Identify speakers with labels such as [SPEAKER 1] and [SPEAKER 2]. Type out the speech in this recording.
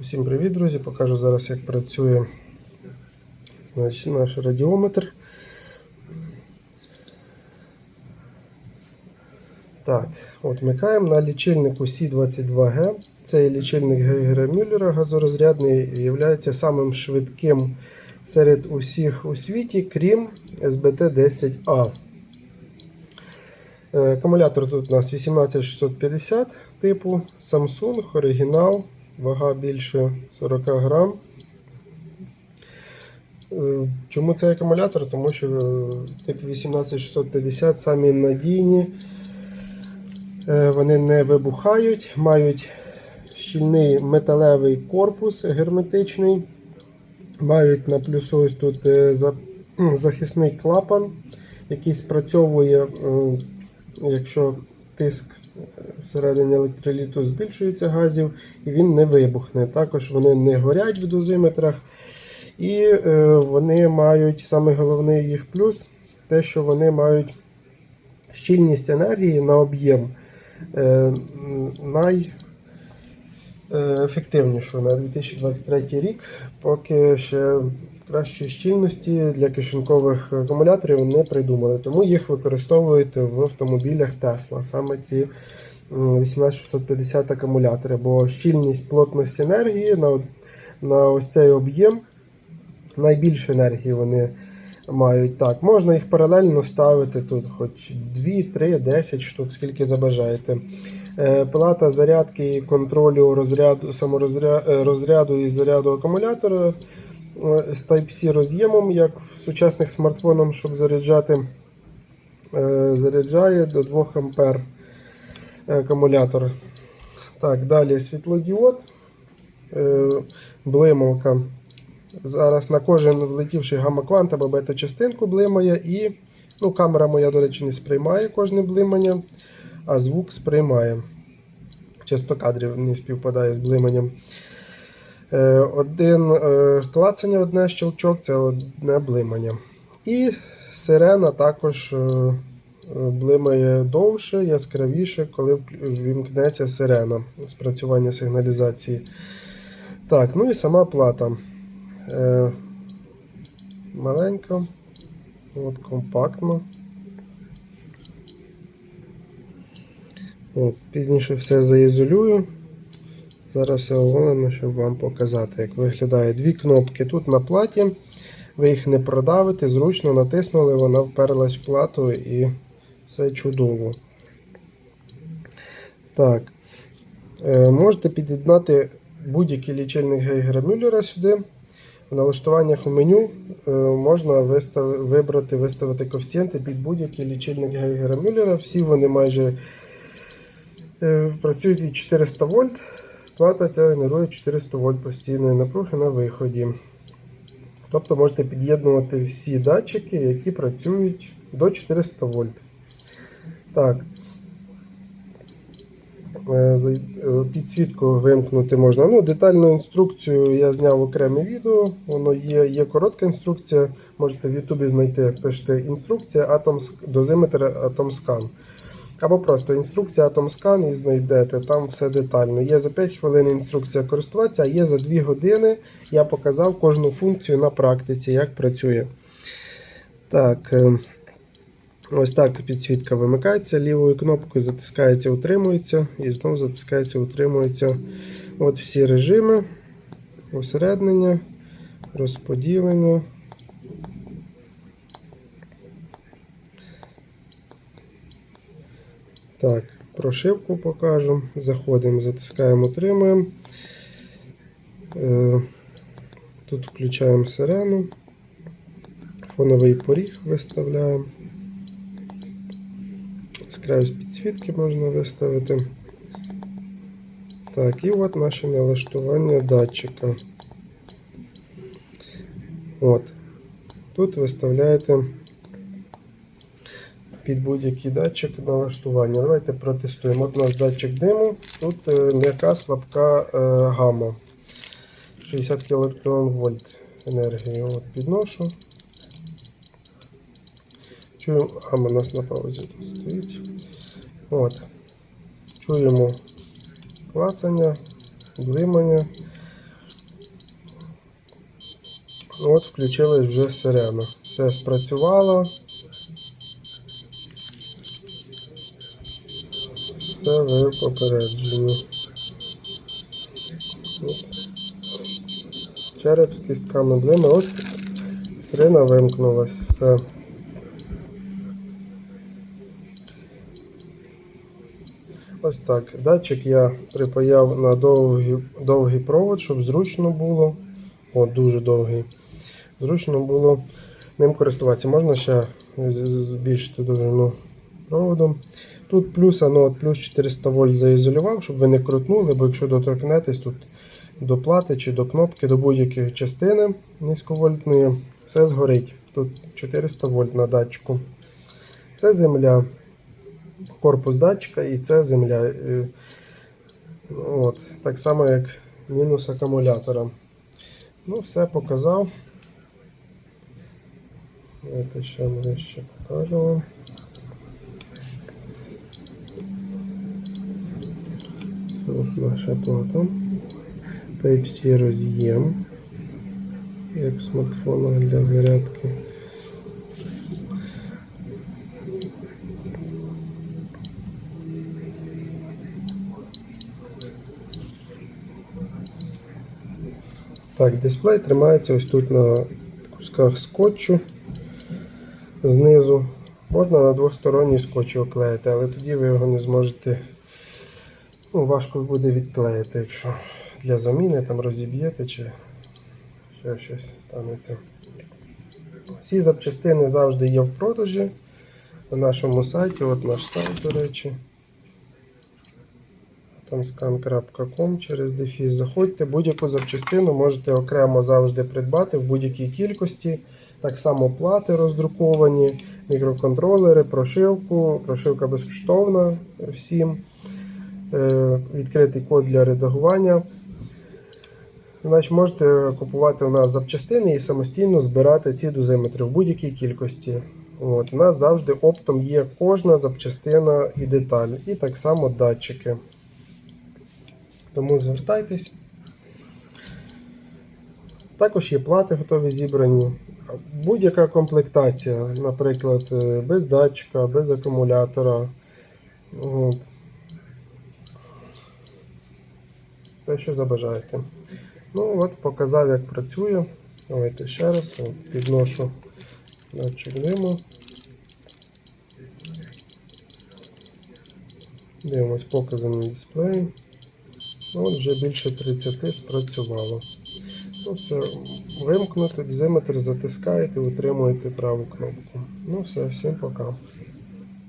[SPEAKER 1] Усім привіт, друзі! Покажу зараз, як працює значить, наш радіометр. Так, от вмикаємо на лічильнику C22G. Цей лічильник Гейгера Мюллера газорозрядний є самим швидким серед усіх у світі, крім SBT10A. Е, Акумулятор тут у нас 18650 типу Samsung, оригінал, вага більше 40 грам. Е, Чому цей акумулятор? Тому що е, тип 18650 самі надійні, Е, вони не вибухають, мають щільний металевий корпус герметичний, мають на плюсу ось тут захисний клапан, який спрацьовує, якщо тиск всередині електроліту збільшується газів, і він не вибухне. Також вони не горять в дозиметрах. І е, вони мають саме головний їх плюс, те, що вони мають щільність енергії на об'єм е, м, най е, на 2023 рік, поки ще кращої щільності для кишенькових акумуляторів не придумали. Тому їх використовують в автомобілях Tesla, саме ці 18650 акумулятори, бо щільність плотність енергії на, на ось цей об'єм найбільше енергії вони мають. Так, можна їх паралельно ставити тут, хоч 2, 3, 10 штук, скільки забажаєте. Е, Плата зарядки і контролю розряду, саморозряду розряду і заряду акумулятора е, з Type-C роз'ємом, як в сучасних смартфонах, щоб заряджати, е, заряджає до 2 А акумулятор. Так, далі світлодіод, е, блималка. Зараз на кожен влетівший гамма-квант або бета-частинку блимає, і ну, камера моя, до речі, не сприймає кожне блимання, а звук сприймає. Часто кадрів не співпадає з блиманням. Е, Один е, клацання, одне щелчок це одне блимання. І сирена також е, блимає довше, яскравіше, коли вімкнеться сирена спрацювання сигналізації. Так, ну і сама плата. Маленька, от, компактно. От, пізніше все заізолюю. Зараз все оголено, щоб вам показати, як виглядає дві кнопки тут на платі. Ви їх не продавите, зручно натиснули, вона вперлась в плату і все чудово. Так. Е, можете під'єднати будь-який лічильник Гейгера Мюллера сюди. В налаштуваннях у меню е, можна вистав, вибрати, виставити коефіцієнти під будь-який лічильник Гейгера Мюллера. Всі вони майже е, працюють від 400 вольт. Плата ця генерує 400 вольт постійної напруги на виході. Тобто можете під'єднувати всі датчики, які працюють до 400 вольт. Так. Е, е, Підсвітку вимкнути можна. Ну, детальну інструкцію я зняв окреме відео. Воно є, є коротка інструкція. Можете в Ютубі знайти, пишете інструкція Atom, дозиметр Atomscan. Або просто інструкція Atomscan і знайдете. Там все детально. Є за 5 хвилин інструкція користуватися, а є за 2 години. Я показав кожну функцію на практиці, як працює. Так. е, Ось так підсвітка вимикається лівою кнопкою, затискається, утримується і знову затискається, утримується. От всі режими, усереднення, розподілення. Так, прошивку покажу. Заходимо, затискаємо, утримуємо. Е, Тут включаємо сирену, фоновий поріг виставляємо. Яскравість підсвітки можна виставити. Так, і от наше налаштування датчика. От. Тут виставляєте під будь-який датчик налаштування. Давайте протестуємо. От у нас датчик диму, тут е, м'яка слабка е, гамма. 60 кВт енергії. От підношу. Чуємо, а у нас на паузі стоїть. От. Чуємо клацання, блимання. От включилась вже сирена. Все спрацювало. Все ви попереджені. Череп з кістками блими. От сирена вимкнулась. Все. Ось так. Датчик я припаяв на довгий, довгий провод, щоб зручно було. О, дуже довгий. Зручно було ним користуватися. Можна ще збільшити довжину проводом. Тут плюс, ну, от плюс 400 вольт заізолював, щоб ви не крутнули, бо якщо доторкнетесь тут до плати чи до кнопки, до будь-якої частини низьковольтної, все згорить. Тут 400 вольт на датчику. Це земля корпус датчика і це земля. Е, От, так само, як мінус акумулятора. Ну, все показав. Давайте ще ближче покажу вам. Наша плата. Type-C роз'єм. Як в смартфонах для зарядки. Так, дисплей тримається ось тут на кусках скотчу знизу. Можна на двосторонній скотч оклеїти, але тоді ви його не зможете. Ну, важко буде відклеїти, якщо для заміни там розіб'єте чи ще щось станеться. Всі запчастини завжди є в продажі на нашому сайті. От наш сайт, до речі. Там scan.com через дефіс. Заходьте, будь-яку запчастину можете окремо завжди придбати в будь-якій кількості. Так само плати роздруковані, мікроконтролери, прошивку. Прошивка безкоштовна всім. Е, Відкритий код для редагування. Значить, можете купувати у нас запчастини і самостійно збирати ці дозиметри в будь-якій кількості. От, у нас завжди оптом є кожна запчастина і деталь. І так само датчики. Тому звертайтесь. Також є плати готові зібрані. Будь-яка комплектація, наприклад, е, без датчика, без акумулятора. От. Все, що забажаєте. Ну от, показав, як працює. Давайте ще раз підношу датчик диму. Дивимось покази на дисплеї. Ну, От вже більше 30 спрацювало. Ну, все, вимкнути, дозиметр затискаєте, утримуєте праву кнопку. Ну все, всім пока.